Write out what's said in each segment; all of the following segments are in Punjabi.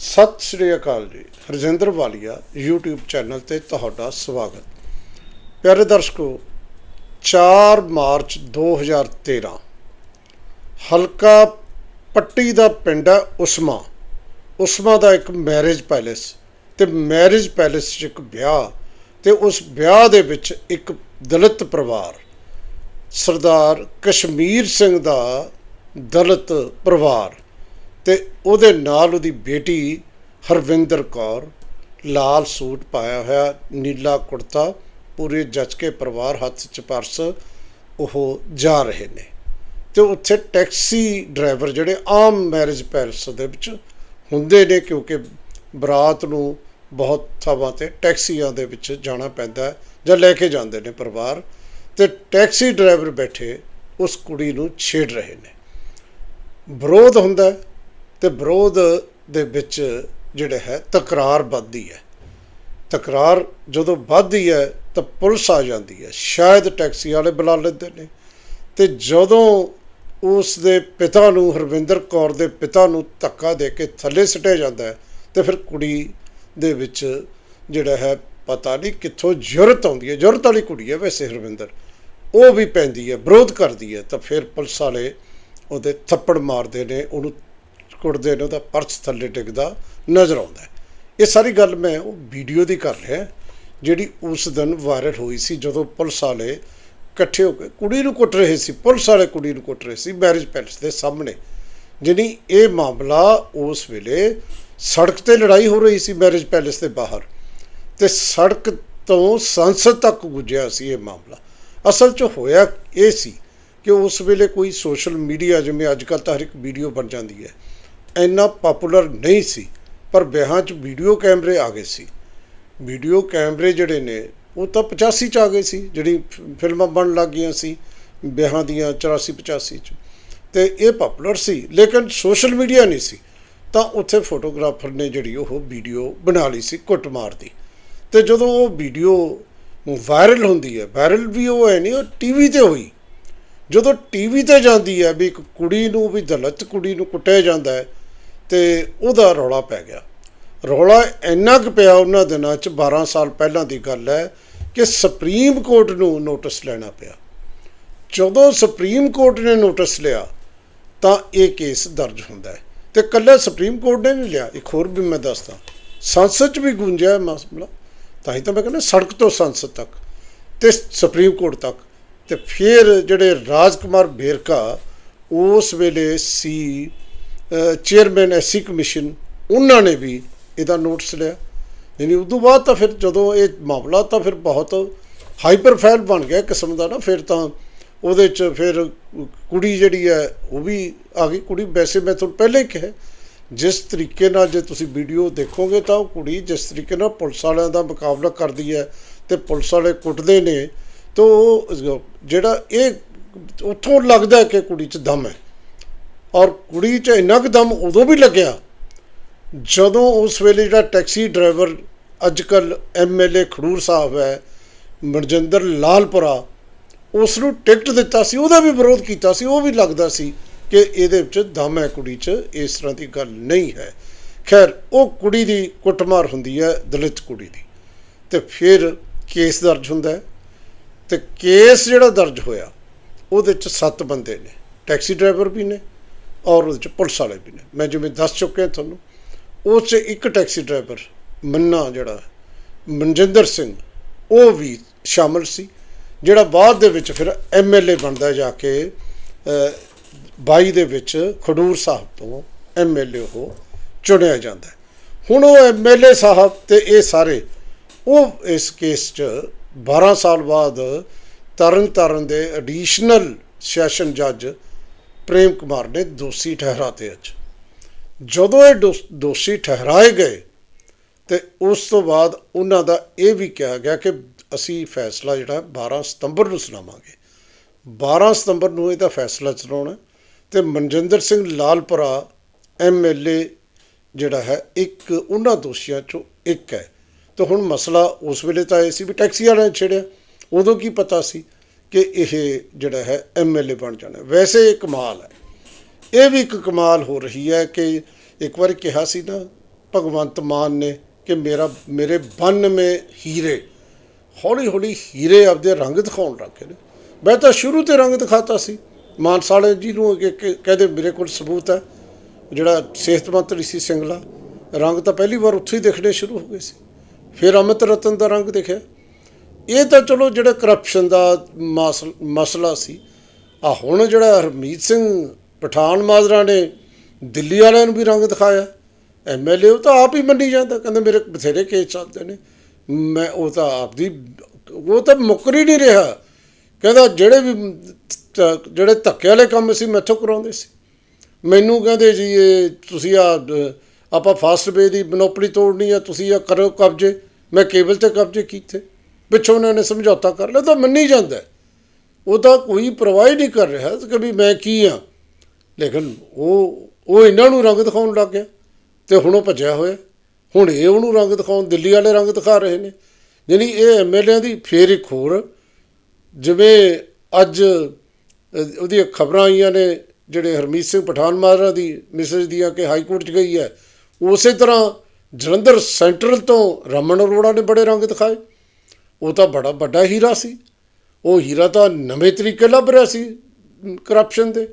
ਸਤਿ ਸ੍ਰੀ ਅਕਾਲ ਜੀ। ਹਰਜਿੰਦਰ ਵਾਲੀਆ, YouTube ਚੈਨਲ ਤੇ ਤੁਹਾਡਾ ਸਵਾਗਤ। ਪਿਆਰੇ ਦਰਸ਼ਕੋ 4 ਮਾਰਚ 2013 ਹਲਕਾ ਪੱਟੀ ਦਾ ਪਿੰਡ ਹੈ ਉਸਮਾ। ਉਸਮਾ ਦਾ ਇੱਕ ਮੈਰਿਜ ਪੈਲੇਸ ਤੇ ਮੈਰਿਜ ਪੈਲੇਸ 'ਚ ਇੱਕ ਵਿਆਹ ਤੇ ਉਸ ਵਿਆਹ ਦੇ ਵਿੱਚ ਇੱਕ ਦਲਿਤ ਪਰਿਵਾਰ, ਸਰਦਾਰ ਕਸ਼ਮੀਰ ਸਿੰਘ ਦਾ ਦਲਿਤ ਪਰਿਵਾਰ। ਤੇ ਉਹਦੇ ਨਾਲ ਉਹਦੀ ਬੇਟੀ ਹਰਵਿੰਦਰ ਕੌਰ ਲਾਲ ਸੂਟ ਪਾਇਆ ਹੋਇਆ, ਨੀਲਾ ਕੁੜਤਾ, ਪੂਰੇ ਜੱਜ ਕੇ ਪਰਿਵਾਰ ਹੱਥ 'ਚ ਪਰਸ ਉਹ ਜਾ ਰਹੇ ਨੇ। ਤੇ ਉੱਥੇ ਟੈਕਸੀ ਡਰਾਈਵਰ ਜਿਹੜੇ ਆਮ ਮੈਰਿਜ ਪੈਲਸ ਦੇ ਵਿੱਚ ਹੁੰਦੇ ਨੇ, ਕਿਉਂਕਿ ਬਰਾਤ ਨੂੰ ਬਹੁਤ ਥਾਵਾਂ ਤੇ ਟੈਕਸੀਆਂ ਦੇ ਵਿੱਚ ਜਾਣਾ ਪੈਂਦਾ ਜਾਂ ਲੈ ਕੇ ਜਾਂਦੇ ਨੇ ਪਰਿਵਾਰ। ਤੇ ਟੈਕਸੀ ਡਰਾਈਵਰ ਬੈਠੇ ਉਸ ਕੁੜੀ ਨੂੰ ਛੇੜ ਰਹੇ ਨੇ। ਵਿਰੋਧ ਹੁੰਦਾ ਤੇ ਵਿਰੋਧ ਦੇ ਵਿੱਚ ਜਿਹੜਾ ਹੈ, ਤਕਰਾਰ ਵੱਧਦੀ ਹੈ। ਤਕਰਾਰ ਜਦੋਂ ਵੱਧਦੀ ਹੈ, ਤਾਂ ਪੁਲਿਸ ਆ ਜਾਂਦੀ ਹੈ। ਸ਼ਾਇਦ ਟੈਕਸੀ ਵਾਲੇ ਬੁਲਾ ਲੈਂਦੇ ਨੇ। ਤੇ ਜਦੋਂ ਉਸ ਦੇ ਪਿਤਾ ਨੂੰ, ਹਰਵਿੰਦਰ ਕੌਰ ਦੇ ਪਿਤਾ ਨੂੰ ਧੱਕਾ ਦੇ ਕੇ ਥੱਲੇ ਸੁੱਟਿਆ ਜਾਂਦਾ ਹੈ, ਤੇ ਫਿਰ ਕੁੜੀ ਦੇ ਵਿੱਚ ਜਿਹੜਾ ਹੈ, ਪਤਾ ਨਹੀਂ ਕਿੱਥੋਂ ਜੁਰਤ ਆਉਂਦੀ ਹੈ। ਜੁਰਤ ਵਾਲੀ ਕੁੜੀ ਹੈ ਵੈਸੇ ਹਰਵਿੰਦਰ। ਉਹ ਵੀ ਪੈਂਦੀ ਹੈ, ਵਿਰੋਧ ਕਰਦੀ ਹੈ, ਤਾਂ ਫਿਰ ਪੁਲਿਸ ਵਾਲੇ ਉਹਦੇ ਥੱਪੜ ਮਾਰਦੇ ਨੇ, ਉਹਨੂੰ ਕੁੱਟਦੇ ਨੇ ਉਹਦਾ ਪਰਸ ਥੱਲੇ ਡਿੱਗਦਾ ਨਜ਼ਰ ਆਉਂਦਾ ਇਹ ਸਾਰੀ ਗੱਲ ਮੈਂ ਉਹ ਵੀਡੀਓ ਦੀ ਕਰ ਰਿਹਾ ਜਿਹੜੀ ਉਸ ਦਿਨ ਵਾਇਰਲ ਹੋਈ ਸੀ ਜਦੋਂ ਪੁਲਿਸ ਵਾਲੇ ਇਕੱਠੇ ਹੋ ਕੇ ਕੁੜੀ ਨੂੰ ਕੁੱਟ ਰਹੇ ਸੀ, ਪੁਲਿਸ ਵਾਲੇ ਕੁੜੀ ਨੂੰ ਕੁੱਟ ਰਹੇ ਸੀ ਮੈਰਿਜ ਪੈਲਸ ਦੇ ਸਾਹਮਣੇ। ਜਿਹਨੀ ਇਹ ਮਾਮਲਾ ਉਸ ਵੇਲੇ ਸੜਕ ਤੇ ਲੜਾਈ ਹੋ ਰਹੀ ਸੀ ਮੈਰਿਜ ਪੈਲਸ ਦੇ ਬਾਹਰ ਤੇ ਸੜਕ ਤੋਂ ਸੰਸਦ ਤੱਕ ਗੁੱਜਿਆ ਸੀ ਇਹ ਮਾਮਲਾ। ਅਸਲ 'ਚ ਹੋਇਆ ਇਹ ਸੀ ਕਿ ਉਸ ਵੇਲੇ ਕੋਈ ਸੋਸ਼ਲ ਮੀਡੀਆ ਜਿਵੇਂ ਅੱਜ ਕੱਲ੍ਹ ਤਾਂ ਹਰ ਇੱਕ ਵੀਡੀਓ ਬਣ ਜਾਂਦੀ ਹੈ। ਇੰਨਾ ਪਪੂਲਰ ਨਹੀਂ ਸੀ, ਪਰ ਵਿਆਹਾਂ 'ਚ ਵੀਡੀਓ ਕੈਮਰੇ ਆ ਗਏ ਸੀ। ਵੀਡੀਓ ਕੈਮਰੇ ਜਿਹੜੇ ਨੇ, ਉਹ ਤਾਂ 85 ਚ ਆ ਗਏ ਸੀ, ਜਿਹੜੀ ਫਿਲਮਾਂ ਬਣਨ ਲੱਗ ਗਈਆਂ ਸੀ, ਵਿਆਹਾਂ ਦੀਆਂ 84 85 ਚ। ਤੇ ਇਹ ਪਪੂਲਰ ਸੀ, ਲੇਕਿਨ ਸੋਸ਼ਲ ਮੀਡੀਆ ਨਹੀਂ ਸੀ। ਤਾਂ ਉੱਥੇ ਫੋਟੋਗ੍ਰਾਫਰ ਨੇ ਜਿਹੜੀ ਉਹ ਵੀਡੀਓ ਬਣਾ ਲਈ ਸੀ ਕੁੱਟਮਾਰ ਦੀ। ਤੇ ਜਦੋਂ ਉਹ ਵੀਡੀਓ ਵਾਇਰਲ ਹੁੰਦੀ ਹੈ ਵਾਇਰਲ ਵੀ ਉਹ ਹੈ ਨਹੀਂ, ਉਹ ਟੀਵੀ ਤੇ ਹੋਈ। ਜਦੋਂ ਟੀਵੀ ਤੇ ਜਾਂਦੀ ਹੈ ਵੀ ਇੱਕ ਕੁੜੀ ਨੂੰ, ਵੀ ਦਲਿਤ ਕੁੜੀ ਨੂੰ ਕੁੱਟਿਆ ਜਾਂਦਾ ਹੈ ਤੇ ਉਹਦਾ ਰੌਲਾ ਪੈ ਗਿਆ। ਰੌਲਾ ਇੰਨਾ ਕੁ ਪਿਆ ਉਹਨਾਂ ਦਿਨਾਂ 'ਚ 12 ਸਾਲ ਪਹਿਲਾਂ ਦੀ ਗੱਲ ਹੈ ਕਿ ਸੁਪਰੀਮ ਕੋਰਟ ਨੂੰ ਨੋਟਿਸ ਲੈਣਾ ਪਿਆ। ਜਦੋਂ ਸੁਪਰੀਮ ਕੋਰਟ ਨੇ ਨੋਟਿਸ ਲਿਆ, ਤਾਂ ਇਹ ਕੇਸ ਦਰਜ ਹੁੰਦਾ ਹੈ। ਤੇ ਕੱਲੇ ਸੁਪਰੀਮ ਕੋਰਟ ਨੇ ਨਹੀਂ ਲਿਆ, ਇੱਕ ਹੋਰ ਵੀ ਮੈਂ ਦੱਸਦਾ। ਸੰਸਦ 'ਚ ਵੀ ਗੂੰਜਿਆ ਇਹ ਮਾਮਲਾ ਤਾਂ ਹੀ ਤਾਂ ਮੈਂ ਕਹਿੰਦਾ ਸੜਕ ਤੋਂ ਸੰਸਦ ਤੱਕ ਤੇ ਸੁਪਰੀਮ ਕੋਰਟ ਤੱਕ। ਤੇ ਫਿਰ ਜਿਹੜੇ ਰਾਜਕੁਮਾਰ ਬੇਰਕਾ, ਉਸ ਵੇਲੇ ਸੀ ਚੇਅਰਮੈਨ ਐਸਸੀ ਕਮਿਸ਼ਨ ਉਹਨਾਂ ਨੇ ਵੀ ਇਹਦਾ ਨੋਟਿਸ ਲਿਆ। ਯਾਨੀ ਉਦੋਂ ਬਾਅਦ ਤਾਂ ਫਿਰ ਜਦੋਂ ਇਹ ਮਾਮਲਾ ਤਾਂ ਫਿਰ ਬਹੁਤ ਹਾਈਪਰ ਫਾਈਲ ਬਣ ਗਿਆ ਕਿਸਮ ਦਾ ਨਾ, ਫਿਰ ਤਾਂ ਉਹਦੇ ਚ ਫਿਰ ਕੁੜੀ ਜਿਹੜੀ ਹੈ ਉਹ ਵੀ ਆ ਗਈ। ਕੁੜੀ ਵੈਸੇ ਮੈਂ ਤੁਹਾਨੂੰ ਪਹਿਲਾਂ ਹੀ ਕਿਹਾ, ਜਿਸ ਤਰੀਕੇ ਨਾਲ ਜੇ ਤੁਸੀਂ ਵੀਡੀਓ ਦੇਖੋਗੇ ਤਾਂ ਉਹ ਕੁੜੀ ਜਿਸ ਤਰੀਕੇ ਨਾਲ ਪੁਲਿਸ ਵਾਲਿਆਂ ਦਾ ਮੁਕਾਬਲਾ ਕਰਦੀ ਹੈ ਤੇ ਪੁਲਿਸ ਵਾਲੇ ਕੁੱਟਦੇ ਨੇ, ਤਾਂ ਉਹ ਜਿਹੜਾ ਇਹ ਉੱਥੋਂ ਲੱਗਦਾ ਕਿ ਕੁੜੀ 'ਚ ਦਮ ਹੈ ਔਰ ਕੁੜੀ 'ਚ ਇੰਨਾ ਕੁ ਦਮ ਉਦੋਂ ਵੀ ਲੱਗਿਆ ਜਦੋਂ ਉਸ ਵੇਲੇ ਜਿਹੜਾ ਟੈਕਸੀ ਡਰਾਈਵਰ ਅੱਜ ਅੱਜਕੱਲ ਐਮਐਲਏ ਖਡੂਰ ਸਾਹਿਬ ਹੈ, ਮਨਜਿੰਦਰ ਲਾਲਪੁਰਾ ਉਸ ਨੂੰ ਟਿਕਟ ਦਿੱਤਾ ਸੀ, ਉਹਦਾ ਵੀ ਵਿਰੋਧ ਕੀਤਾ ਸੀ, ਉਹ ਵੀ ਲੱਗਦਾ ਸੀ ਕਿ ਇਹਦੇ ਵਿੱਚ ਦਮ ਹੈ ਕੁੜੀ 'ਚ, ਇਸ ਤਰ੍ਹਾਂ ਦੀ ਗੱਲ ਨਹੀਂ ਹੈ। ਖੈਰ, ਉਹ ਕੁੜੀ ਦੀ ਕੁੱਟਮਾਰ ਹੁੰਦੀ ਹੈ, ਦਲਿਤ ਕੁੜੀ ਦੀ। ਤੇ ਫਿਰ ਕੇਸ ਦਰਜ ਹੁੰਦਾ ਹੈ ਤੇ ਕੇਸ ਜਿਹੜਾ ਦਰਜ ਹੋਇਆ, ਉਹਦੇ 'ਚ ਸੱਤ ਬੰਦੇ ਨੇ, ਟੈਕਸੀ ਡਰਾਈਵਰ ਵੀ ਨੇ ਔਰ ਉਹਦੇ 'ਚ ਪੁਲਿਸ ਵਾਲੇ ਵੀ ਨੇ। ਮੈਂ ਜਿਵੇਂ ਦੱਸ ਚੁੱਕਿਆ ਤੁਹਾਨੂੰ ਉਸ 'ਚ ਇੱਕ ਟੈਕਸੀ ਡਰਾਈਵਰ ਮੰਨਾ ਜਿਹੜਾ ਮਨਜਿੰਦਰ ਸਿੰਘ ਉਹ ਵੀ ਸ਼ਾਮਲ ਸੀ ਜਿਹੜਾ ਬਾਅਦ ਦੇ ਵਿੱਚ ਫਿਰ ਐਮਐਲਏ ਬਣਦਾ ਜਾ ਕੇ ਅ, 22 ਦੇ ਵਿੱਚ ਖਡੂਰ ਸਾਹਿਬ ਤੋਂ ਐਮਐਲਏ ਉਹ ਚੁਣਿਆ ਜਾਂਦਾ ਹੁਣ ਉਹ ਐਮਐਲਏ ਸਾਹਿਬ ਤੇ ਇਹ ਸਾਰੇ ਉਹ ਇਸ ਕੇਸ 'ਚ 12 ਸਾਲ ਬਾਅਦ ਤਰਨ ਤਾਰਨ ਦੇ ਐਡੀਸ਼ਨਲ ਸੈਸ਼ਨ ਜੱਜ ਪ੍ਰੇਮ ਕੁਮਾਰ ਨੇ ਦੋਸ਼ੀ ਠਹਿਰਾਤੇ ਅੱਜ। ਜਦੋਂ ਇਹ ਦੋਸ- ਦੋਸ਼ੀ ਠਹਿਰਾਏ ਗਏ, ਤੇ ਉਸ ਤੋਂ ਬਾਅਦ ਉਹਨਾਂ ਦਾ ਇਹ ਵੀ ਕਿਹਾ ਗਿਆ ਕਿ ਅਸੀਂ ਫੈਸਲਾ ਜਿਹੜਾ 12 ਸਤੰਬਰ ਨੂੰ ਸੁਣਾਵਾਂਗੇ। 12 ਸਤੰਬਰ ਨੂੰ ਇਹਦਾ ਫੈਸਲਾ ਚਲਾਉਣਾ ਤੇ ਮਨਜਿੰਦਰ ਸਿੰਘ ਲਾਲਪੁਰਾ ਐਮਐਲਏ ਜਿਹੜਾ ਹੈ, ਇੱਕ ਉਹਨਾਂ ਦੋਸ਼ੀਆਂ ਚੋਂ ਇੱਕ ਹੈ। ਤੇ ਹੁਣ ਮਸਲਾ ਉਸ ਵੇਲੇ ਤਾਂ ਇਹ ਸੀ ਵੀ ਟੈਕਸੀ ਵਾਲਿਆਂ ਨੇ ਛੇੜਿਆ। ਉਦੋਂ ਕੀ ਪਤਾ ਸੀ ਕਿ ਇਹ ਜਿਹੜਾ ਹੈ ਐਮਐਲਏ ਬਣ ਜਾਣਾ ਵੈਸੇ ਇਹ ਕਮਾਲ ਹੈ। ਇਹ ਵੀ ਇੱਕ ਕਮਾਲ ਹੋ ਰਹੀ ਹੈ ਕਿ ਇੱਕ ਵਾਰ ਕਿਹਾ ਸੀ ਨਾ, ਭਗਵੰਤ ਮਾਨ ਨੇ ਕਿ ਮੇਰਾ, ਮੇਰੇ 92 ਹੀਰੇ ਹੌਲੀ ਹੌਲੀ ਹੀਰੇ ਆਪਦੇ ਰੰਗ ਦਿਖਾਉਣ ਲੱਗੇ ਨੇ। ਮੈਂ ਤਾਂ ਸ਼ੁਰੂ ਤੇ ਰੰਗ ਦਿਖਾਤਾ ਸੀ। ਮਾਨਸਾਲੇ ਜੀ ਨੂੰ ਕਿ- ਕਹਿੰਦੇ ਮੇਰੇ ਕੋਲ ਸਬੂਤ ਹੈ। ਜਿਹੜਾ ਸਿਹਤ ਮੰਤਰੀ ਸੀ ਸਿੰਗਲਾ, ਰੰਗ ਤਾਂ ਪਹਿਲੀ ਵਾਰ ਉੱਥੇ ਹੀ ਦਿਖਣੇ ਸ਼ੁਰੂ ਹੋ ਗਏ ਸੀ। ਫਿਰ ਅਮਿਤ ਰਤਨ ਦਾ ਰੰਗ ਦਿਖਿਆ। ਇਹ ਤਾਂ ਚਲੋ ਜਿਹੜਾ ਕਰਪਸ਼ਨ ਦਾ ਮਸਲ- ਮਸਲਾ ਸੀ। ਆ ਹੁਣ ਜਿਹੜਾ ਹਰਮੀਤ ਸਿੰਘ ਪਠਾਨ ਮਾਜਰਾ ਨੇ ਦਿੱਲੀ ਵਾਲਿਆਂ ਨੂੰ ਵੀ ਰੰਗ ਦਿਖਾਇਆ। ਐਮਐਲਏ ਉਹ ਤਾਂ ਆਪ ਹੀ ਮੰਨੀ ਜਾਂਦਾ, ਕਹਿੰਦੇ ਮੇਰੇ ਬਥੇਰੇ ਕੇਸ ਚੱਲਦੇ ਨੇ। ਮੈਂ ਉਹ ਤਾਂ ਆਪਦੀ ਉਹ ਤਾਂ ਮੁੱਕਰ ਹੀ ਨਹੀਂ ਰਿਹਾ। ਕਹਿੰਦਾ ਜਿਹੜੇ ਵੀ ਜਿਹੜੇ ਧੱਕੇ ਵਾਲੇ ਕੰਮ ਸੀ ਮੈਥੋਂ ਕਰਾਉਂਦੇ ਸੀ। ਮੈਨੂੰ ਕਹਿੰਦੇ ਜੀ ਇਹ ਤੁਸੀਂ ਆ ਆਪਾਂ ਫਾਸਟ ਵੇ ਦੀ ਮਨੋਪਲੀ ਤੋੜਨੀ ਆ, ਤੁਸੀਂ ਆ ਕਰੋ ਕਬਜ਼ੇ। ਮੈਂ ਕੇਬਲ ਤੇ ਕਬਜ਼ੇ ਕੀਤੇ। ਪਿੱਛੋਂ ਉਹਨਾਂ ਨੇ ਸਮਝੌਤਾ ਕਰ ਲਿਆ ਤਾਂ ਮੰਨੀ ਜਾਂਦਾ ਉਹ ਤਾਂ ਕੋਈ ਪਰਵਾਹ ਨਹੀਂ ਕਰ ਰਿਹਾ ਕਿ ਵੀ ਮੈਂ ਕੀ ਆ। ਲੇਕਿਨ ਉਹ ਉਹ ਇਹਨਾਂ ਨੂੰ ਰੰਗ ਦਿਖਾਉਣ ਲੱਗ ਗਿਆ ਤੇ ਹੁਣ ਉਹ ਭੱਜਿਆ ਹੋਇਆ। ਹੁਣ ਇਹ ਉਹਨੂੰ ਰੰਗ ਦਿਖਾਉਣ, ਦਿੱਲੀ ਵਾਲੇ ਰੰਗ ਦਿਖਾ ਰਹੇ ਨੇ। ਯਾਨੀ ਇਹ ਐਮਐਲਏ ਦੀ ਫੇਰ ਇੱਕ ਹੋਰ, ਜਿਵੇਂ ਅੱਜ ਉਹਦੀਆਂ ਖਬਰਾਂ ਆਈਆਂ ਨੇ, ਜਿਹੜੇ ਹਰਮੀਤ ਸਿੰਘ ਪਠਾਨ ਮਾਜਰਾ ਦੀ ਮਿਸਜ ਦੀਆਂ ਕਿ ਹਾਈ ਕੋਰਟ 'ਚ ਗਈ ਹੈ, ਉਸੇ ਤਰ੍ਹਾਂ ਜਲੰਧਰ ਸੈਂਟਰਲ ਤੋਂ ਰਮਨ ਅਰੋੜਾ ਨੇ ਬੜੇ ਰੰਗ ਦਿਖਾਏ। ਉਹ ਤਾਂ ਬੜਾ ਵੱਡਾ ਹੀਰਾ ਸੀ। ਉਹ ਹੀਰਾ ਤਾਂ ਨਵੇਂ ਤਰੀਕੇ ਲੱਭ ਰਿਹਾ ਸੀ ਕਰਪਸ਼ਨ ਦੇ।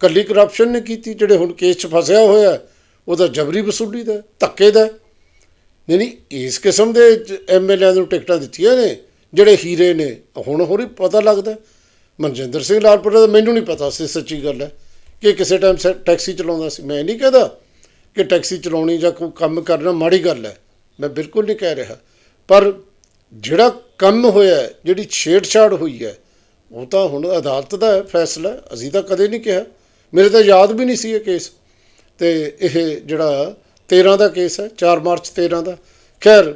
ਕੱਲੀ ਕਰਪਸ਼ਨ ਨੇ ਕੀਤੀ ਜਿਹੜੇ ਹੁਣ ਕੇਸ 'ਚ ਫਸਿਆ ਹੋਇਆ ਹੈ, ਉਹ ਤਾਂ ਜਬਰੀ ਵਸੂਲੀ ਦਾ ਧੱਕੇ ਦਾ। ਨਹੀਂ ਯਾਨੀ ਇਸ ਕਿਸਮ ਦੇ ਐਮਐਲਏ ਨੂੰ ਟਿਕਟਾਂ ਦਿੱਤੀਆਂ ਨੇ ਜਿਹੜੇ ਹੀਰੇ ਨੇ ਹੁਣ ਹੋਰੀ ਪਤਾ ਲੱਗਦਾ ਮਨਜਿੰਦਰ ਸਿੰਘ ਲਾਲਪੁਰਾ ਦਾ ਮੈਨੂੰ ਨਹੀਂ ਪਤਾ ਸੀ ਸੱਚੀ ਗੱਲ ਹੈ। ਕਿ ਕਿਸੇ ਟਾਈਮ ਸ- ਟੈਕਸੀ ਚਲਾਉਂਦਾ ਸੀ। ਮੈਂ ਨਹੀਂ ਕਹਿੰਦਾ ਕਿ ਟੈਕਸੀ ਚਲਾਉਣੀ ਜਾਂ ਕੋਈ ਕੰਮ ਕਰਨਾ ਮਾੜੀ ਗੱਲ ਹੈ। ਮੈਂ ਬਿਲਕੁਲ ਨਹੀਂ ਕਹਿ ਰਿਹਾ। ਪਰ ਜਿਹੜਾ ਕੰਮ ਹੋਇਆ, ਜਿਹੜੀ ਛੇੜਛਾੜ ਹੋਈ ਹੈ, ਉਹ ਤਾਂ ਹੁਣ ਅਦਾਲਤ ਦਾ ਫੈਸਲਾ ਅਸੀਂ ਤਾਂ ਕਦੇ ਨਹੀਂ ਕਿਹਾ। ਮੇਰੇ ਤਾਂ ਯਾਦ ਵੀ ਨਹੀਂ ਸੀ ਇਹ ਕੇਸ। ਤੇ ਇਹ ਜਿਹੜਾ 13 ਦਾ ਕੇਸ ਹੈ 4 ਮਾਰਚ 13 ਦਾ। ਖੈਰ,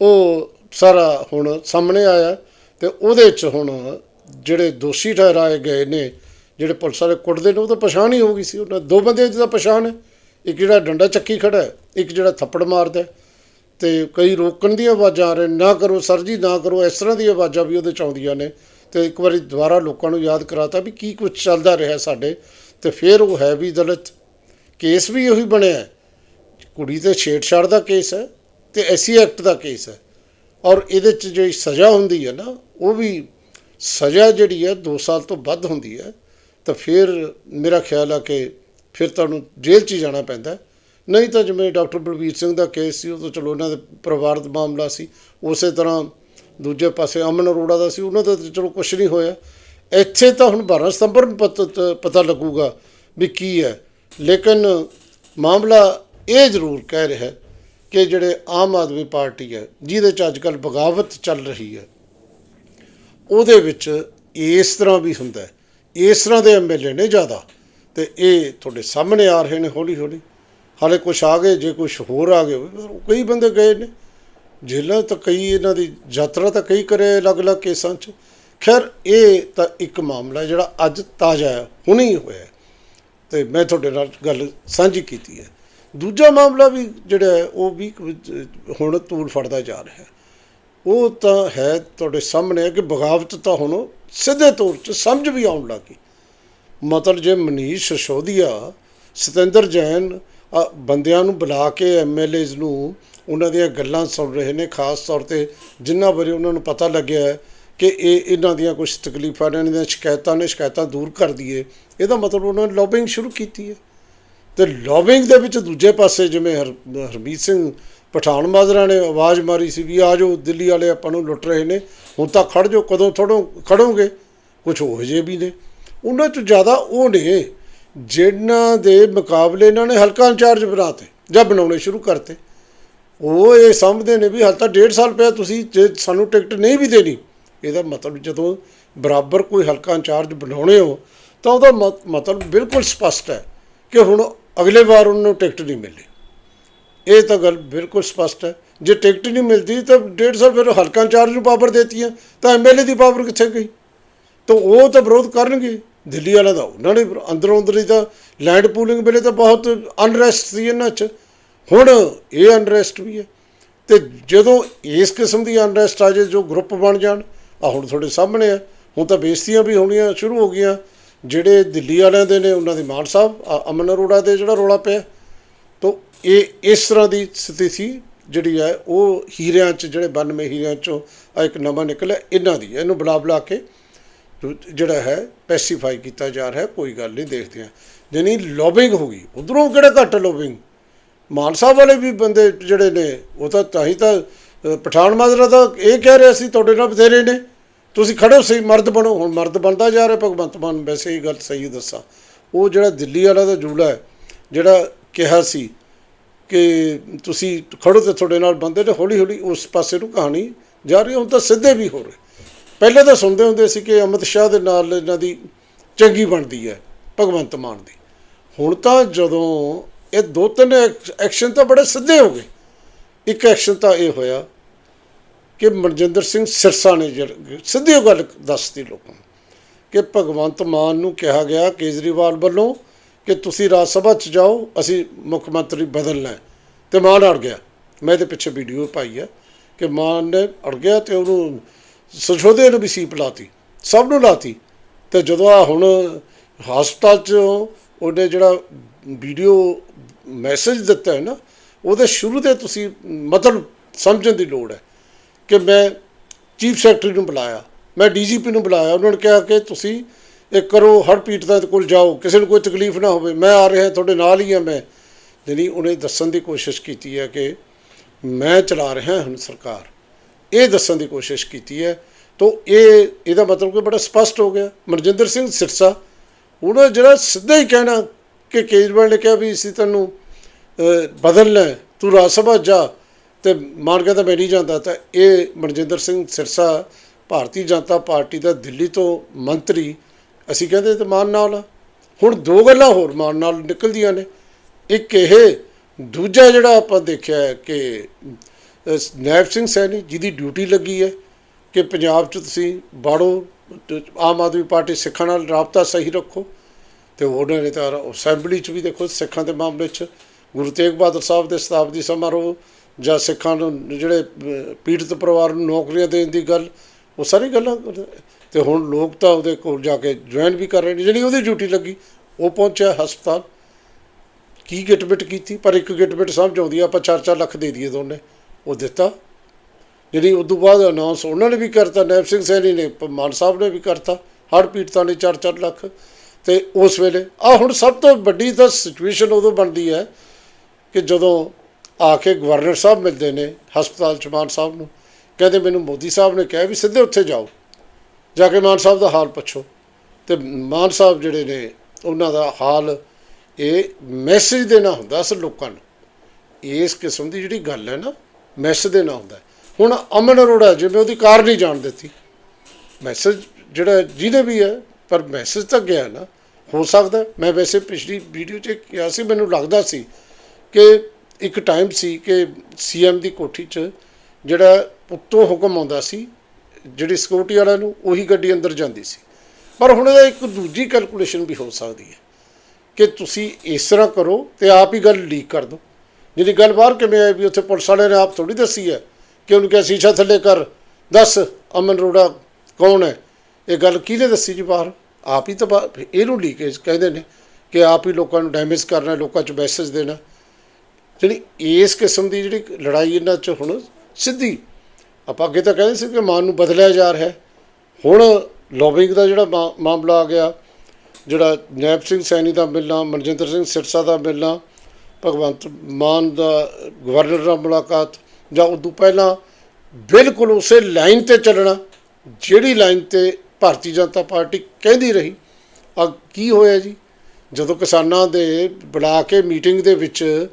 ਉਹ ਸਾਰਾ ਹੁਣ ਸਾਹਮਣੇ ਆਇਆ। ਤੇ ਉਹਦੇ 'ਚ ਹੁਣ ਜਿਹੜੇ ਦੋਸ਼ੀ ਠਹਿਰਾਏ ਗਏ ਨੇ, ਜਿਹੜੇ ਪੁਲਿਸ ਵਾਲੇ ਕੁੱਟਦੇ ਨੇ, ਉਹ ਤਾਂ ਪਛਾਣ ਹੀ ਹੋ ਗਈ ਸੀ। ਉਹਨਾਂ ਦੋ ਬੰਦੇ ਦੀ ਤਾਂ ਪਛਾਣ ਹੈ। ਇੱਕ ਜਿਹੜਾ ਡੰਡਾ ਚੱਕੀ ਖੜਾ ਹੈ, ਇੱਕ ਜਿਹੜਾ ਥੱਪੜ ਮਾਰਦਾ ਹੈ। ਤੇ ਕਈ ਰੋਕਣ ਦੀਆਂ ਆਵਾਜ਼ਾਂ ਆ ਰਹੇ, ਨਾ ਕਰੋ ਸਰ ਜੀ ਨਾ ਕਰੋ, ਇਸ ਤਰ੍ਹਾਂ ਦੀਆਂ ਆਵਾਜ਼ਾਂ ਵੀ ਉਹਦੇ ਚ ਆਉਂਦੀਆਂ ਨੇ। ਤੇ ਇੱਕ ਵਾਰੀ ਦੁਬਾਰਾ ਲੋਕਾਂ ਨੂੰ ਯਾਦ ਕਰਾਤਾ ਵੀ ਕੀ ਕੁਝ ਚੱਲਦਾ ਰਿਹਾ ਸਾਡੇ। ਤੇ ਫਿਰ ਉਹ ਹੈ ਵੀ ਦਲਿਤ। ਕੇਸ ਵੀ ਉਹੀ ਬਣਿਆ। ਕੁੜੀ ਤੇ ਛੇੜਛਾੜ ਦਾ ਕੇਸ ਹੈ ਤੇ ਐਸੀ ਐਕਟ ਦਾ ਕੇਸ ਹੈ। ਔਰ ਇਹਦੇ ਚ ਜਿਹੜੀ ਸਜ਼ਾ ਹੁੰਦੀ ਹੈ ਨਾ, ਉਹ ਵੀ ਸਜ਼ਾ ਜਿਹੜੀ ਹੈ 2 ਸਾਲ ਤੋਂ ਵੱਧ ਹੁੰਦੀ ਹੈ। ਤਾਂ ਫਿਰ ਮੇਰਾ ਖਿਆਲ ਆ ਕਿ ਫਿਰ ਤੁਹਾਨੂੰ ਜੇਲ੍ਹ 'ਚ ਜਾਣਾ ਪੈਂਦਾ ਨਹੀਂ ਤਾਂ ਜਿਵੇਂ ਡਾਕਟਰ ਬਲਬੀਰ ਸਿੰਘ ਦਾ ਕੇਸ ਸੀ, ਉਹ ਤਾਂ ਚਲੋ ਉਹਨਾਂ ਦੇ ਪਰਿਵਾਰ ਦਾ ਮਾਮਲਾ ਸੀ। ਉਸੇ ਤਰ੍ਹਾਂ ਦੂਜੇ ਪਾਸੇ ਅਮਨ ਅਰੋੜਾ ਦਾ ਸੀ, ਉਹਨਾਂ ਦਾ ਤਾਂ ਚਲੋ ਕੁਝ ਨਹੀਂ ਹੋਇਆ। ਇੱਥੇ ਤਾਂ ਹੁਣ 12 ਸਤੰਬਰ ਨੂੰ ਪਤਾ ਪਤਾ ਲੱਗੂਗਾ ਵੀ ਕੀ ਹੈ। ਲੇਕਿਨ ਮਾਮਲਾ ਇਹ ਜ਼ਰੂਰ ਕਹਿ ਰਿਹਾ ਕਿ ਜਿਹੜੇ ਆਮ ਆਦਮੀ ਪਾਰਟੀ ਹੈ, ਜਿਹਦੇ ਚ ਅੱਜ ਕੱਲ੍ਹ ਬਗਾਵਤ ਚੱਲ ਰਹੀ ਹੈ, ਉਹਦੇ ਵਿੱਚ ਇਸ ਤਰ੍ਹਾਂ ਵੀ ਹੁੰਦਾ ਇਸ ਤਰ੍ਹਾਂ ਦੇ ਐਮਐਲਏ ਨੇ ਜ਼ਿਆਦਾ, ਤੇ ਇਹ ਤੁਹਾਡੇ ਸਾਹਮਣੇ ਆ ਰਹੇ ਨੇ ਹੌਲੀ ਹੌਲੀ ਹਾਲੇ ਕੁਝ ਆ ਗਏ ਜੇ ਕੁਝ ਹੋਰ ਆ ਗਏ ਹੋਵੇ, ਕਈ ਬੰਦੇ ਗਏ ਨੇ। ਜੇਲ੍ਹਾਂ ਤਾਂ ਕਈ ਇਹਨਾਂ ਦੀ ਯਾਤਰਾ ਤਾਂ ਕਈ ਕਰੇ ਅਲੱਗ-ਅਲੱਗ ਕੇਸਾਂ 'ਚ। ਖੈਰ ਇਹ ਤਾਂ ਇੱਕ ਮਾਮਲਾ ਜਿਹੜਾ ਅੱਜ ਤਾਜ਼ਾ ਹੈ ਹੁਣੇ ਹੋਇਆ ਹੈ। ਤੇ ਮੈਂ ਤੁਹਾਡੇ ਨਾਲ ਗੱਲ ਸਾਂਝੀ ਕੀਤੀ ਹੈ। ਦੂਜਾ ਮਾਮਲਾ ਵੀ ਜਿਹੜਾ ਉਹ ਵੀ ਹੁਣ ਤੂਲ ਫੜਦਾ ਜਾ ਰਿਹਾ ਹੈ। ਉਹ ਤਾਂ ਹੈ ਤੁਹਾਡੇ ਸਾਹਮਣੇ ਹੈ ਕਿ ਬਗਾਵਤ ਤਾਂ ਹੁਣ ਸਿੱਧੇ ਤੌਰ 'ਚ ਸਮਝ ਵੀ ਆਉਣ ਲੱਗੀ ਮਤਲਬ ਜੇ ਮਨੀਸ਼ ਸਿਸੋਦੀਆ ਸਤਿੰਦਰ ਜੈਨ ਬੰਦਿਆਂ ਨੂੰ ਬੁਲਾ ਕੇ ਐਮਐਲਏਜ਼ ਨੂੰ ਉਹਨਾਂ ਦੀਆਂ ਗੱਲਾਂ ਸੁਣ ਰਹੇ ਨੇ, ਖਾਸ ਤੌਰ ਤੇ ਜਿੰਨਾ ਬਾਰੇ ਉਹਨਾਂ ਨੂੰ ਪਤਾ ਲੱਗਿਆ ਕਿ ਇਹ ਇਹਨਾਂ ਦੀਆਂ ਕੁਝ ਤਕਲੀਫਾਂ ਨੇ, ਇਹਨਾਂ ਦੀਆਂ ਸ਼ਿਕਾਇਤਾਂ ਨੇ, ਸ਼ਿਕਾਇਤਾਂ ਦੂਰ ਕਰ ਦਈਏ। ਇਹਦਾ ਮਤਲਬ ਉਹਨਾਂ ਨੇ ਲੌਬਿੰਗ ਸ਼ੁਰੂ ਕੀਤੀ ਹੈ। ਤੇ ਲੌਬਿੰਗ ਦੇ ਵਿੱਚ ਦੂਜੇ ਪਾਸੇ ਜਿਵੇਂ ਹਰ, ਹਰਮੀਤ ਸਿੰਘ ਪਠਾਨ ਮਾਜਰਾ ਨੇ ਆਵਾਜ਼ ਮਾਰੀ ਸੀ ਵੀ ਆ ਜਾਓ, ਦਿੱਲੀ ਵਾਲੇ ਆਪਾਂ ਨੂੰ ਲੁੱਟ ਰਹੇ ਨੇ, ਹੁਣ ਤਾਂ ਖੜ ਜਾਓ, ਕਦੋਂ ਥੋੜੋ, ਖੜੋਗੇ? ਕੁਝ ਹੋ ਜੇ ਵੀ ਨੇ। ਉਹਨਾਂ ਤੋਂ ਜ਼ਿਆਦਾ ਉਹ ਨੇ ਜਿਹਨਾਂ ਦੇ ਮੁਕਾਬਲੇ ਇਹਨਾਂ ਨੇ ਹਲਕਾ ਇੰਚਾਰਜ ਬਣਾਤੇ, ਜਾਂ ਬਣਾਉਣੇ ਸ਼ੁਰੂ ਕਰਤੇ। ਉਹ ਇਹ ਸਮਝਦੇ ਨੇ ਵੀ ਹਾਲ ਤਾਂ ਡੇਢ ਸਾਲ ਪਿਆ, ਤੁਸੀਂ ਜੇ ਸਾਨੂੰ ਟਿਕਟ ਨਹੀਂ ਵੀ ਦੇਣੀ, ਇਹਦਾ ਮਤਲਬ ਜਦੋਂ ਬਰਾਬਰ ਕੋਈ ਹਲਕਾ ਇੰਚਾਰਜ ਬਣਾਉਣੇ ਹੋ, ਤਾਂ ਉਹਦਾ ਮਤ- ਮਤਲਬ ਬਿਲਕੁਲ ਸਪਸ਼ਟ ਹੈ ਕਿ ਹੁਣ ਅਗਲੇ ਵਾਰ ਉਹਨਾਂ ਨੂੰ ਟਿਕਟ ਨਹੀਂ ਮਿਲਣੀ। ਇਹ ਤਾਂ ਗੱਲ ਬਿਲਕੁਲ ਸਪਸ਼ਟ ਹੈ। ਜੇ ਟਿਕਟ ਨਹੀਂ ਮਿਲਦੀ ਤਾਂ ਡੇਢ ਸਾਲ ਫਿਰ ਹਲਕਾ ਇੰਚਾਰਜ ਨੂੰ ਪਾਵਰ ਦੇਤੀ ਹੈ ਤਾਂ ਐਮਐਲਏ ਦੀ ਪਾਵਰ ਕਿੱਥੇ ਗਈ? ਤਾਂ ਉਹ ਤਾਂ ਵਿਰੋਧ ਕਰਨਗੇ। ਦਿੱਲੀ ਵਾਲਾ ਦਾ ਉਹਨਾਂ ਨੇ ਅੰਦਰੋਂ ਅੰਦਰ ਹੀ ਤਾਂ ਲੈਂਡ ਪੂਲਿੰਗ ਵੇਲੇ ਤਾਂ ਬਹੁਤ ਅਨਰੈਸਟ ਸੀ ਇਹਨਾਂ 'ਚ। ਹੁਣ ਇਹ ਅਨਰੈਸਟ ਵੀ ਹੈ। ਤੇ ਜਦੋਂ ਇਸ ਕਿਸਮ ਦੀ ਅਨਰੈਸਟ ਆ ਜੇ, ਜੋ ਗਰੁੱਪ ਬਣ ਜਾਣ ਆ ਹੁਣ ਤੁਹਾਡੇ ਸਾਹਮਣੇ ਆ ਹੁਣ ਤਾਂ ਬੇਇੱਜ਼ਤੀਆਂ ਵੀ ਹੋਣੀਆਂ ਸ਼ੁਰੂ ਹੋ ਗਈਆਂ। ਜਿਹੜੇ ਦਿੱਲੀ ਵਾਲਿਆਂ ਦੇ ਨੇ, ਉਹਨਾਂ ਦੇ ਮਾਨ ਸਾਹਿਬ, ਆ ਅਮਨ ਅਰੋੜਾ ਦੇ ਜਿਹੜਾ ਰੋਲਾ ਪਿਆ। ਤਾਂ ਇਹ ਇਸ ਤਰ੍ਹਾਂ ਦੀ ਸਥਿਤੀ ਸੀ ਜਿਹੜੀ ਹੈ, ਉਹ ਹੀਰਿਆਂ 'ਚ, ਜਿਹੜੇ 92 ਹੀਰਿਆਂ 'ਚੋਂ ਆਹ ਇੱਕ ਨਵਾਂ ਨਿਕਲਿਆ, ਇਹਨਾਂ ਦੀ ਇਹਨੂੰ ਬੁਲਾ ਬੁਲਾ ਕੇ ਜਿਹੜਾ ਹੈ ਪੈਸੀਫਾਈ ਕੀਤਾ ਜਾ ਰਿਹਾ ਕੋਈ ਗੱਲ ਨਹੀਂ ਦੇਖਦੇ ਆ ਜਾਨੀ ਲੌਬਿੰਗ ਹੋ ਗਈ। ਉਧਰੋਂ ਕਿਹੜਾ ਘੱਟ ਲੋਬਿੰਗ ਮਾਨ ਸਾਹਿਬ ਵਾਲੇ ਵੀ ਬੰਦੇ ਜਿਹੜੇ ਨੇ ਉਹ ਤਾਂ ਤਾਂ ਹੀ ਤਾਂ ਅ, ਪਠਾਨ ਮਾਜਰਾ ਤਾਂ ਇਹ ਕਹਿ ਰਿਹਾ ਸੀ ਤੁਹਾਡੇ ਨਾਲ ਬਥੇਰੇ ਨੇ। ਤੁਸੀਂ ਖੜੋ ਸਹੀ ਮਰਦ ਬਣੋ। ਹੁਣ ਮਰਦ ਬਣਦਾ ਜਾ ਰਿਹਾ ਭਗਵੰਤ ਮਾਨ ਵੈਸੇ ਹੀ ਗੱਲ ਸਹੀ ਦੱਸਾਂ। ਉਹ ਜਿਹੜਾ ਦਿੱਲੀ ਵਾਲਾ ਦਾ ਜੂੜਾ ਹੈ ਜਿਹੜਾ ਕਿਹਾ ਸੀ ਕਿ ਤੁਸੀਂ ਖੜੋ ਤੇ ਤੁਹਾਡੇ ਨਾਲ ਬੰਦੇ ਨੇ ਹੌਲੀ ਹੌਲੀ ਉਸ ਪਾਸੇ ਨੂੰ ਕਹਾਣੀ ਜਾ ਰਹੀ ਹੈ, ਹੁਣ ਤਾਂ ਸਿੱਧੇ ਵੀ ਹੋ ਰਹੇ। ਪਹਿਲੇ ਤਾਂ ਸੁਣਦੇ ਹੁੰਦੇ ਸੀ ਕਿ ਅਮਿਤ ਸ਼ਾਹ ਦੇ ਨਾਲ ਇਹਨਾਂ ਦੀ ਚੰਗੀ ਬਣਦੀ ਹੈ, ਭਗਵੰਤ ਮਾਨ ਦੀ। ਹੁਣ ਤਾਂ ਜਦੋਂ ਇਹ ਦੋ ਤਿੰਨ ਐਕ- ਐਕਸ਼ਨ ਤਾਂ ਬੜੇ ਸਿੱਧੇ ਹੋ ਗਏ। ਇੱਕ ਐਕਸ਼ਨ ਤਾਂ ਇਹ ਹੋਇਆ ਕਿ ਮਨਜਿੰਦਰ ਸਿੰਘ ਸਿਰਸਾ ਨੇ ਜਿਹੜੀ ਸਿੱਧੀ ਉਹ ਗੱਲ ਦੱਸਤੀ ਲੋਕਾਂ ਨੂੰ ਕਿ ਭਗਵੰਤ ਮਾਨ ਨੂੰ ਕਿਹਾ ਗਿਆ ਕੇਜਰੀਵਾਲ ਵੱਲੋਂ ਕਿ ਤੁਸੀਂ ਰਾਜ ਸਭਾ 'ਚ ਜਾਓ, ਅਸੀਂ ਮੁੱਖ ਮੰਤਰੀ ਬਦਲਣਾ ਹੈ। ਤੇ ਮਾਨ ਅੜ ਗਿਆ। ਮੈਂ ਇਹਦੇ ਪਿੱਛੇ ਵੀਡੀਓ ਪਾਈ ਹੈ ਕਿ ਮਾਨ ਨੇ ਅੜ ਗਿਆ ਤੇ ਉਹਨੂੰ ਸਸ਼ੋਦੇ ਨੂੰ ਵੀ ਸੀਪ ਲਾਤੀ, ਸਭ ਨੂੰ ਲਾਤੀ। ਤੇ ਜਦੋਂ ਆ ਹੁਣ ਹਸਪਤਾਲ 'ਚ ਉਹਨੇ ਜਿਹੜਾ ਵੀਡੀਓ ਮੈਸੇਜ ਦਿੱਤਾ ਹੈ ਨਾ, ਉਹਦੇ ਸ਼ੁਰੂ 'ਤੇ ਤੁਸੀਂ ਮਤਲਬ ਸਮਝਣ ਦੀ ਲੋੜ ਹੈ ਕਿ ਮੈਂ ਚੀਫ ਸੈਕਟਰੀ ਨੂੰ ਬੁਲਾਇਆ, ਮੈਂ ਡੀਜੀਪੀ ਨੂੰ ਬੁਲਾਇਆ, ਉਹਨਾਂ ਨੇ ਕਿਹਾ ਕਿ ਤੁਸੀਂ ਇਹ ਕਰੋ ਹਰਪੀਟ ਦਾ ਕੋਲ ਜਾਓ, ਕਿਸੇ ਨੂੰ ਕੋਈ ਤਕਲੀਫ ਨਾ ਹੋਵੇ, ਮੈਂ ਆ ਰਿਹਾ, ਤੁਹਾਡੇ ਨਾਲ ਹੀ ਹਾਂ ਮੈਂ। ਜਿਹੜੀ ਉਹਨੇ ਦੱਸਣ ਦੀ ਕੋਸ਼ਿਸ਼ ਕੀਤੀ ਹੈ ਕਿ ਮੈਂ ਚਲਾ ਰਿਹਾ ਹੁਣ ਸਰਕਾਰ। ਇਹ ਦੱਸਣ ਦੀ ਕੋਸ਼ਿਸ਼ ਕੀਤੀ ਹੈ। ਤੋਂ ਇਹ, ਇਹਦਾ ਮਤਲਬ ਕਿ ਬੜਾ ਸਪਸ਼ਟ ਹੋ ਗਿਆ। ਮਨਜਿੰਦਰ ਸਿੰਘ ਸਿਰਸਾ ਉਹਨਾਂ ਜਿਹੜਾ ਸਿੱਧਾ ਹੀ ਕਹਿਣਾ ਕਿ ਕੇਜਰੀਵਾਲ ਨੇ ਕਿਹਾ ਵੀ ਅਸੀਂ ਤੈਨੂੰ ਬਦਲ ਲੈ, ਤੂੰ ਰਾਜ ਸਭਾ ਜਾ ਤੇ ਮਾਨ ਕਹਿੰਦਾ ਮੈਂ ਨਹੀਂ ਜਾਂਦਾ। ਤਾਂ ਇਹ ਮਨਜਿੰਦਰ ਸਿੰਘ ਸਿਰਸਾ ਭਾਰਤੀ ਜਨਤਾ ਪਾਰਟੀ ਦਾ ਦਿੱਲੀ ਤੋਂ ਮੰਤਰੀ, ਅਸੀਂ ਕਹਿੰਦੇ ਤੇ ਮਾਨ ਨਾਲ ਆ। ਹੁਣ ਦੋ ਗੱਲਾਂ ਹੋਰ ਮਾਨ ਨਾਲ ਨਿਕਲਦੀਆਂ ਨੇ। ਇੱਕ ਇਹ, ਦੂਜਾ ਜਿਹੜਾ ਆਪਾਂ ਦੇਖਿਆ ਕਿ ਨੈਬ ਸਿੰਘ ਸੈਣੀ ਜਿਹਦੀ ਡਿਊਟੀ ਲੱਗੀ ਹੈ ਕਿ ਪੰਜਾਬ 'ਚ ਤੁਸੀਂ ਬਾੜੋ ਆਮ ਆਦਮੀ ਪਾਰਟੀ ਸਿੱਖਾਂ ਨਾਲ ਰਾਬਤਾ ਸਹੀ ਰੱਖੋ ਤੇ ਉਹਨਾਂ ਨੇ ਤਾਂ ਅਸੈਂਬਲੀ 'ਚ ਵੀ ਦੇਖੋ ਸਿੱਖਾਂ ਦੇ ਮਾਮਲੇ 'ਚ ਗੁਰੂ ਤੇਗ ਬਹਾਦਰ ਸਾਹਿਬ ਦੇ ਸ਼ਤਾਬਦੀ ਸਮਾਰੋਹ ਜਾਂ ਸਿੱਖਾਂ ਨੂੰ ਜਿਹੜੇ ਪੀੜਤ ਪਰਿਵਾਰ ਨੂੰ ਨੌਕਰੀਆਂ ਦੇਣ ਦੀ ਗੱਲ, ਉਹ ਸਾਰੀ ਗੱਲਾਂ ਤੇ ਹੁਣ ਲੋਕ ਤਾਂ ਉਹਦੇ ਕੋਲ ਜਾ ਕੇ ਜੁਆਇਨ ਵੀ ਕਰ ਰਹੇ ਨੇ। ਜਿਹੜੀ ਉਹਦੀ ਡਿਊਟੀ ਲੱਗੀ, ਉਹ ਪਹੁੰਚਿਆ ਹਸਪਤਾਲ। ਕੀ ਗਿਟਬਿਟ ਕੀਤੀ? ਪਰ ਇੱਕ ਗਿਟਬਿਟ ਸਮਝ ਆਉਂਦੀ ਆ, ਆਪਾਂ 4-4 ਲੱਖ ਦੇ ਦਈਏ ਦੋਨੇ। ਉਹ ਦਿੱਤਾ। ਜਿਹੜੀ ਉਸ ਤੋਂ ਬਾਅਦ ਅਨਾਉਂਸ ਉਹਨਾਂ ਨੇ ਵੀ ਕਰਤਾ ਨੈਬ ਸਿੰਘ ਸੈਣੀ ਨੇ ਪ- ਮਾਨ ਸਾਹਿਬ ਨੇ ਵੀ ਕਰਤਾ, ਹੜ੍ਹ ਪੀੜਤਾਂ ਨੇ 4-4 ਲੱਖ। ਤੇ ਉਸ ਵੇਲੇ ਆ ਹੁਣ ਸਭ ਤੋਂ ਵੱਡੀ ਤਾਂ ਸਿਚੁਏਸ਼ਨ ਉਦੋਂ ਬਣਦੀ ਹੈ ਕਿ ਜਦੋਂ ਆ ਕੇ ਗਵਰਨਰ ਸਾਹਿਬ ਮਿਲਦੇ ਨੇ ਹਸਪਤਾਲ ਚ ਮਾਨ ਸਾਹਿਬ ਨੂੰ, ਕਹਿੰਦੇ ਮੈਨੂੰ ਮੋਦੀ ਸਾਹਿਬ ਨੇ ਕਿਹਾ ਵੀ ਸਿੱਧੇ ਉੱਥੇ ਜਾਓ, ਜਾ ਕੇ ਮਾਨ ਸਾਹਿਬ ਦਾ ਹਾਲ ਪੁੱਛੋ। ਤੇ ਮਾਨ ਸਾਹਿਬ ਜਿਹੜੇ ਨੇ, ਉਹਨਾਂ ਦਾ ਹਾਲ ਇਹ ਮੈਸੇਜ ਦੇਣਾ ਹੁੰਦਾ ਅਸਲ ਲੋਕਾਂ ਨੂੰ। ਇਸ ਕਿਸਮ ਦੀ ਜਿਹੜੀ ਗੱਲ ਹੈ ਨਾ ਮੈਸੇਜ ਦੇਣਾ ਹੁੰਦਾ ਹੁਣ ਅਮਨ ਅਰੋੜਾ ਜਿਵੇਂ ਉਹਦੀ ਕਾਰ ਨਹੀਂ ਜਾਣ ਦਿੱਤੀ। ਮੈਸੇਜ ਜਿਹੜਾ ਜਿਹਦੇ ਵੀ ਹੈ, ਪਰ ਮੈਸੇਜ ਤਾਂ ਗਿਆ ਨਾ, ਹੋ ਸਕਦਾ ਮੈਂ ਵੈਸੇ ਪਿਛਲੀ ਵੀਡੀਓ 'ਚ ਕਿਹਾ ਸੀ, ਮੈਨੂੰ ਲੱਗਦਾ ਸੀ ਕਿ ਇੱਕ ਟਾਈਮ ਸੀ ਕਿ ਸੀਐਮ ਦੀ ਕੋਠੀ 'ਚ ਜਿਹੜਾ ਉੱਤੋਂ ਹੁਕਮ ਆਉਂਦਾ ਸੀ, ਜਿਹੜੀ ਸਿਕਿਉਰਿਟੀ ਵਾਲਿਆਂ ਨੂੰ, ਉਹੀ ਗੱਡੀ ਅੰਦਰ ਜਾਂਦੀ ਸੀ। ਪਰ ਹੁਣ ਇਹਦਾ ਇੱਕ ਦੂਜੀ ਕੈਲਕੂਲੇਸ਼ਨ ਵੀ ਹੋ ਸਕਦੀ ਹੈ ਕਿ ਤੁਸੀਂ ਇਸ ਤਰ੍ਹਾਂ ਕਰੋ ਤੇ ਆਪ ਹੀ ਗੱਲ ਲੀਕ ਕਰ ਦਿਓ। ਜਿਹਦੀ ਗੱਲ ਬਾਹਰ ਕਿਵੇਂ ਆਈ ਵੀ ਉੱਥੇ ਪੁਲਿਸ ਵਾਲਿਆਂ ਨੇ ਆਪ ਥੋੜੀ ਦੱਸੀ ਹੈ ਕਿ ਉਹਨੂੰ ਕਿਹਾ ਸ਼ੀਸ਼ਾ ਥੱਲੇ ਕਰ। ਦੱਸ, ਅਮਨ ਅਰੋੜਾ ਕੌਣ ਹੈ? ਇਹ ਗੱਲ ਕਿਹਨੇ ਦੱਸੀ ਜੀ ਬਾਹਰ? ਆਪ ਹੀ ਤਾਂ ਬਾ- ਇਹਨੂੰ ਲੀਕੇਜ ਕਹਿੰਦੇ ਨੇ ਕਿ ਆਪ ਹੀ ਲੋਕਾਂ ਨੂੰ ਡੈਮੇਜ ਕਰਨਾ, ਲੋਕਾਂ 'ਚ ਮੈਸੇਜ ਦੇਣਾ। ਜਿਹੜੀ ਇਸ ਕਿਸਮ ਦੀ ਜਿਹੜੀ ਲੜਾਈ ਇਹਨਾਂ 'ਚ ਹੁਣ ਸਿੱਧੀ, ਆਪਾਂ ਅੱਗੇ ਤਾਂ ਕਹਿੰਦੇ ਸੀ ਕਿ ਮਾਨ ਨੂੰ ਬਦਲਿਆ ਜਾ ਰਿਹਾ ਹੈ। ਹੁਣ ਲੌਬਿੰਗ ਦਾ ਜਿਹੜਾ ਮਾ- ਮਾਮਲਾ ਆ ਗਿਆ, ਜਿਹੜਾ ਨੈਬ ਸਿੰਘ ਸੈਣੀ ਦਾ ਮਿਲਣਾ, ਮਨਜਿੰਦਰ ਸਿੰਘ ਸਿਰਸਾ ਦਾ ਮਿਲਣਾ ਭਗਵੰਤ ਮਾਨ ਦਾ ਗਵਰਨਰ ਨਾਲ ਮੁਲਾਕਾਤ ਜਾਂ ਉਦੋਂ ਪਹਿਲਾਂ ਬਿਲਕੁਲ ਉਸੇ ਲਾਈਨ ਤੇ ਚੱਲਣਾ, ਜਿਹੜੀ ਲਾਈਨ ਤੇ ਭਾਰਤੀ ਜਨਤਾ ਪਾਰਟੀ ਕਹਿੰਦੀ ਰਹੀ ਆ ਕੀ ਹੋਇਆ ਜੀ? ਜਦੋਂ ਕਿਸਾਨਾਂ ਦੇ ਬੁਲਾ ਕੇ ਮੀਟਿੰਗ ਦੇ ਵਿੱਚ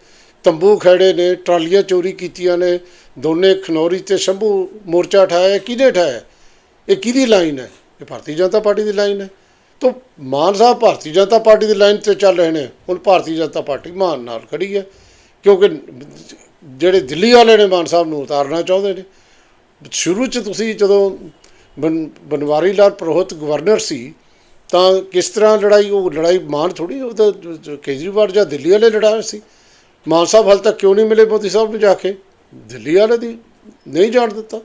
ਤੰਬੂ ਖੜੇ ਨੇ, ਟਰਾਲੀਆਂ ਚੋਰੀ ਕੀਤੀਆਂ ਨੇ, ਦੋਨੇ ਖਨੌਰੀ ਤੇ ਸ਼ੰਭੂ ਮੋਰਚਾ ਉਠਾਇਆ ਕਿਹਨੇ ਉਠਾਇਆ ਇਹ ਕਿਹਦੀ ਲਾਈਨ ਹੈ? ਇਹ ਭਾਰਤੀ ਜਨਤਾ ਪਾਰਟੀ ਦੀ ਲਾਈਨ ਹੈ। ਤਾਂ ਮਾਨ ਸਾਹਿਬ ਭਾਰਤੀ ਜਨਤਾ ਪਾਰਟੀ ਦੀ ਲਾਈਨ ਤੇ ਚੱਲ ਰਹੇ ਨੇ ਹੁਣ ਭਾਰਤੀ ਜਨਤਾ ਪਾਰਟੀ ਮਾਨ ਨਾਲ ਖੜੀ ਹੈ ਕਿਉਂਕਿ ਜਿਹੜੇ ਦਿੱਲੀ ਵਾਲੇ ਨੇ ਮਾਨ ਸਾਹਿਬ ਨੂੰ ਉਤਾਰਨਾ ਚਾਹੁੰਦੇ ਨੇ। ਸ਼ੁਰੂ ਚ ਤੁਸੀਂ ਜਦੋਂ ਬਨ ਬਨਵਾਰੀ ਲਾਲ ਪ੍ਰੋਹਤ ਗਵਰਨਰ ਸੀ ਤਾਂ ਕਿਸ ਤਰ੍ਹਾਂ ਲੜਾਈ ਉਹ ਲੜਾਈ ਮਾਨ ਥੋੜੀ ਉਹ ਤਾਂ ਕੇਜਰੀਵਾਲ ਜਾਂ ਦਿੱਲੀ ਵਾਲੇ ਲੜਾਏ ਸੀ। ਮਾਨ ਸਾਹਿਬ ਹਾਲ ਤੱਕ ਕਿਉਂ ਨਹੀਂ ਮਿਲੇ ਮੋਦੀ ਸਾਹਿਬ ਨੂੰ ਜਾ ਕੇ? ਦਿੱਲੀ ਵਾਲੇ ਦੀ ਨਹੀਂ ਜਾਣ ਦਿੱਤਾ।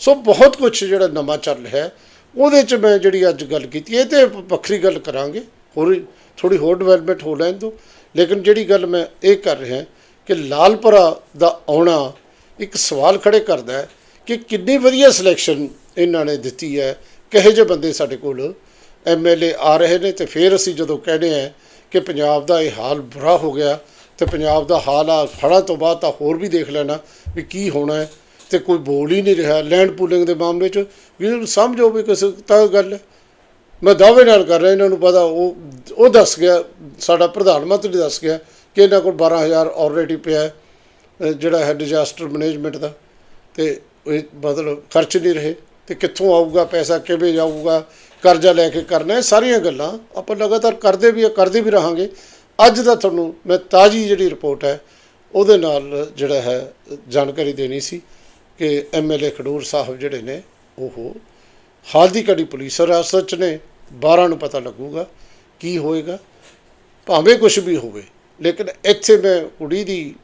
ਸੋ ਬਹੁਤ ਕੁਝ ਜਿਹੜਾ ਨਵਾਂ ਚੱਲ ਰਿਹਾ ਹੈ, ਉਹਦੇ ਚ ਮੈਂ ਜਿਹੜੀ ਅੱਜ ਗੱਲ ਕੀਤੀ, ਇਹ ਤੇ ਵੱਖਰੀ ਗੱਲ ਕਰਾਂਗੇ। ਹੋਰ ਥੋੜੀ ਹੋਰ ਡਿਵੈਲਪਮੈਂਟ ਹੋ ਲੈਣ ਦਿਓ। ਲੇਕਿਨ ਜਿਹੜੀ ਗੱਲ ਮੈਂ ਇਹ ਕਰ ਰਿਹਾ ਕਿ ਲਾਲਪੁਰਾ ਦਾ ਆਉਣਾ ਇੱਕ ਸਵਾਲ ਖੜੇ ਕਰਦਾ ਹੈ ਕਿ ਕਿੰਨੀ ਵਧੀਆ ਸਿਲੈਕਸ਼ਨ ਇਹਨਾਂ ਨੇ ਦਿੱਤੀ ਹੈ, ਕਿਹੋ ਜਿਹੇ ਬੰਦੇ ਸਾਡੇ ਕੋਲ ਐਮਐਲਏ ਆ ਰਹੇ ਨੇ ਤੇ ਫਿਰ ਅਸੀਂ ਜਦੋਂ ਕਹਿੰਦੇ ਆ ਕਿ ਪੰਜਾਬ ਦਾ ਇਹ ਹਾਲ ਬੁਰਾ ਹੋ ਗਿਆ ਤੇ ਪੰਜਾਬ ਦਾ ਹਾਲ ਆ ਫੜਾ ਤੋਂ ਬਾਅਦ ਤਾਂ ਹੋਰ ਵੀ ਦੇਖ ਲੈਣਾ ਵੀ ਕੀ ਹੋਣਾ ਹੈ। ਤੇ ਕੋਈ ਬੋਲ ਹੀ ਨਹੀਂ ਰਿਹਾ ਲੈਂਡ ਪੂਲਿੰਗ ਦੇ ਮਾਮਲੇ 'ਚ। ਵੀ ਇਹਨੂੰ ਸਮਝੋ ਵੀ ਕਿਸੇ ਤਾਂ ਗੱਲ ਹੈ। ਮੈਂ ਦਾਅਵੇ ਨਾਲ ਕਰ ਰਿਹਾ, ਇਹਨਾਂ ਨੂੰ ਪਤਾ, ਉਹ ਉਹ ਦੱਸ ਗਿਆ, ਸਾਡਾ ਪ੍ਰਧਾਨ ਮੰਤਰੀ ਦੱਸ ਗਿਆ ਕਿ ਇਹਨਾਂ ਕੋਲ 12000 ਆਲਰੇਡੀ ਪਿਆ ਜਿਹੜਾ ਹੈ ਡਿਜ਼ਾਸਟਰ ਮੈਨੇਜਮੈਂਟ ਦਾ। ਤੇ ਇਹ ਮਤਲਬ ਖਰਚ ਨਹੀਂ ਰਹੇ, ਤੇ ਕਿੱਥੋਂ ਆਊਗਾ, ਪੈਸਾ ਕਿਵੇਂ ਜਾਊਗਾ, ਕਰਜ਼ਾ ਲੈ ਕੇ ਕਰਨਾ, ਇਹ ਸਾਰੀਆਂ ਗੱਲਾਂ ਆਪਾਂ ਲਗਾਤਾਰ ਕਰਦੇ ਵੀ ਕਰਦੇ ਵੀ ਰਹਾਂਗੇ। ਅੱਜ ਦਾ ਤੁਹਾਨੂੰ ਮੈਂ ਤਾਜੀ ਜਿਹੜੀ ਰਿਪੋਰਟ ਹੈ, ਉਹਦੇ ਨਾਲ ਜਿਹੜਾ ਹੈ ਜਾਣਕਾਰੀ ਦੇਣੀ ਸੀ। ਕਿ ਐਮਐਲਏ ਖਡੂਰ ਸਾਹਿਬ ਜਿਹੜੇ ਨੇ, ਉਹ ਹਾਲ ਦੀ ਘੜੀ ਪੁਲਿਸ ਹਿਰਾਸਤ 'ਚ ਨੇ 12 ਨੂੰ ਪਤਾ ਲੱਗੂਗਾ ਕੀ ਹੋਏਗਾ, ਭਾਵੇਂ ਕੁਝ ਵੀ ਹੋਵੇ। ਲੇਕਿਨ ਇੱਥੇ ਮੈਂ ਕੁੜੀ ਦੀ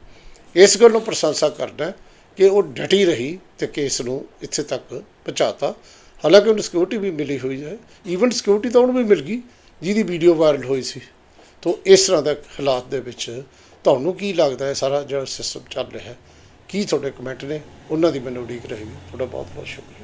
ਇਸ ਗੱਲ ਨੂੰ ਪ੍ਰਸ਼ੰਸਾ ਕਰਦਾ ਕਿ ਉਹ ਡਟੀ ਰਹੀ ਤੇ ਕੇਸ ਨੂੰ ਇੱਥੇ ਤੱਕ ਪਹੁੰਚਾਤਾ। ਹਾਲਾਂਕਿ ਉਹਨੂੰ ਸਿਕਿਉਰਿਟੀ ਵੀ ਮਿਲੀ ਹੋਈ ਹੈ। ਈਵਨ ਸਿਕਿਉਰਿਟੀ ਤਾਂ ਉਹਨੂੰ ਵੀ ਮਿਲ ਗਈ, ਜਿਹਦੀ ਵੀਡੀਓ ਵਾਇਰਲ ਹੋਈ ਸੀ। ਤੋਂ ਇਸ ਤਰ੍ਹਾਂ ਦੇ ਹਾਲਾਤ ਦੇ ਵਿੱਚ ਤੁਹਾਨੂੰ ਕੀ ਲੱਗਦਾ ਹੈ? ਸਾਰਾ ਜਿਹੜਾ ਸਿਸਟਮ ਚੱਲ ਰਿਹਾ ਹੈ। ਕੀ ਤੁਹਾਡੇ ਕਮੈਂਟ ਨੇ? ਉਹਨਾਂ ਦੀ ਮੈਨੂੰ ਉਡੀਕ ਰਹੇਗੀ। ਤੁਹਾਡਾ ਬਹੁਤ ਬਹੁਤ ਸ਼ੁਕਰੀਆ।